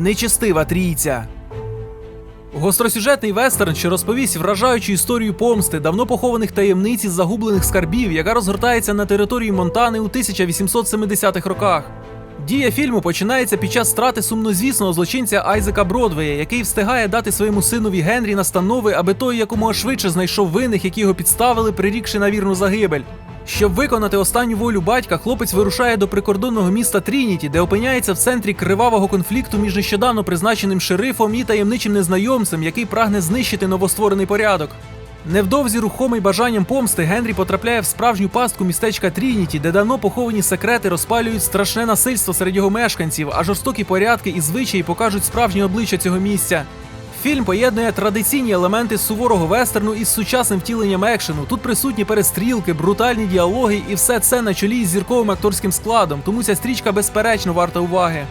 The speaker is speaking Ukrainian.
Нечестива трійця. Гостросюжетний вестерн, що розповість вражаючу історію помсти, давно похованих таємниць із загублених скарбів, яка розгортається на території Монтани у 1870-х роках. Дія фільму починається під час страти сумнозвісного злочинця Айзека Бродвея, який встигає дати своєму синові Генрі настанови, аби той якомога швидше знайшов винних, які його підставили, прирікши на вірну загибель. Щоб виконати останню волю батька, хлопець вирушає до прикордонного міста Трініті, де опиняється в центрі кривавого конфлікту між нещодавно призначеним шерифом і таємничим незнайомцем, який прагне знищити новостворений порядок. Невдовзі рухомий бажанням помсти Генрі потрапляє в справжню пастку містечка Трініті, де давно поховані секрети розпалюють страшне насильство серед його мешканців, а жорстокі порядки і звичаї покажуть справжнє обличчя цього місця. Фільм поєднує традиційні елементи суворого вестерну із сучасним втіленням екшену. Тут присутні перестрілки, брутальні діалоги і все це на чолі із зірковим акторським складом, тому ця стрічка безперечно варта уваги.